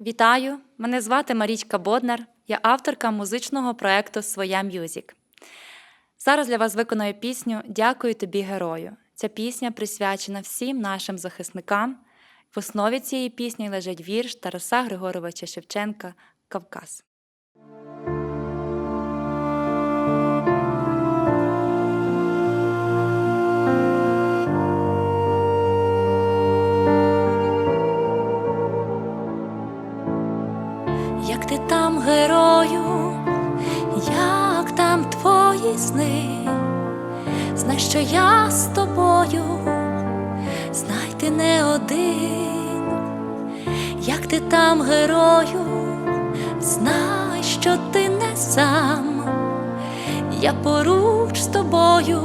Вітаю! Мене звати Марічка Боднар. Я авторка музичного проекту Своя М'юзік. Зараз для вас виконую пісню Дякую тобі, герою. Ця пісня присвячена всім нашим захисникам. В основі цієї пісні лежить вірш Тараса Григоровича Шевченка Кавказ. Як ти там, герою, як там твої сни, знай, що я з тобою, знай ти не один, як ти там, герою, знай, що ти не сам, я поруч з тобою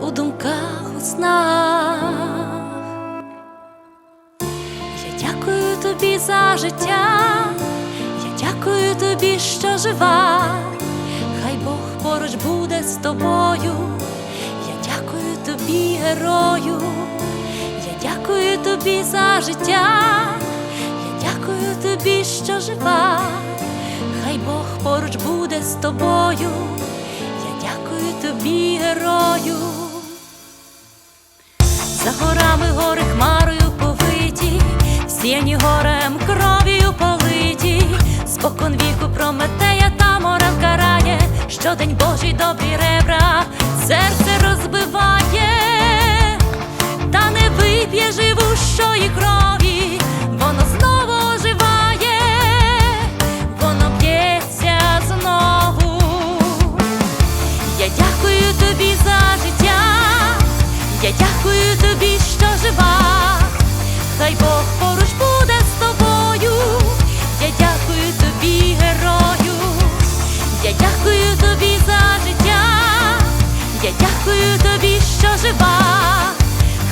у думках у снах. Я дякую тобі за життя, тобі, що жива, хай Бог поруч буде з тобою. Я дякую тобі, герою, я дякую тобі за життя, я дякую тобі, що жива, хай Бог поруч буде з тобою. Щодень Божий добрі ребра, серце розбиває, та не вип'є живущої крові, воно знову оживає, воно б'ється знову. Я дякую тобі за життя, я дякую тобі, що жива, хай Бог поруч буде з тобою. Я дякую тобі, герою, я дякую тобі за життя, я дякую тобі, що жива,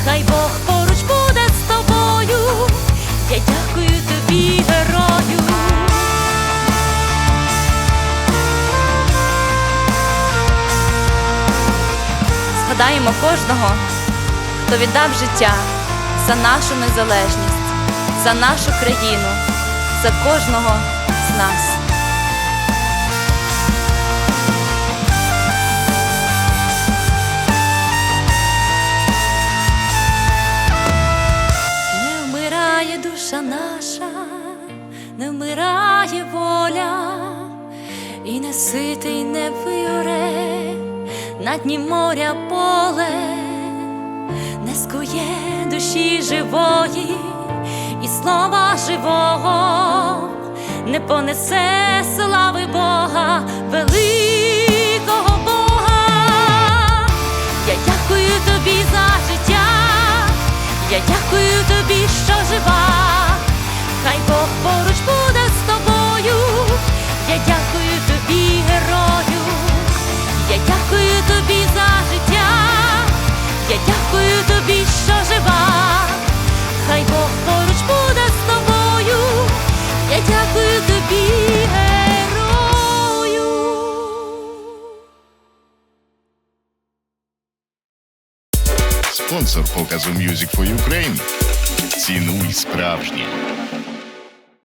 хай Бог поруч буде з тобою. Я дякую тобі, герою. Згадаємо кожного, хто віддав життя за нашу незалежність, за нашу країну, за кожного з нас. Ситий не виоре на дні моря поле, не скує душі живої, і слова живого не понесе слави Бога, великого Бога. Я дякую тобі за життя, я дякую тобі, що жива, хай Бог поруч буде дякую тобі, герою. Спонсор показу Music for Ukraine. Цінуй справжнє.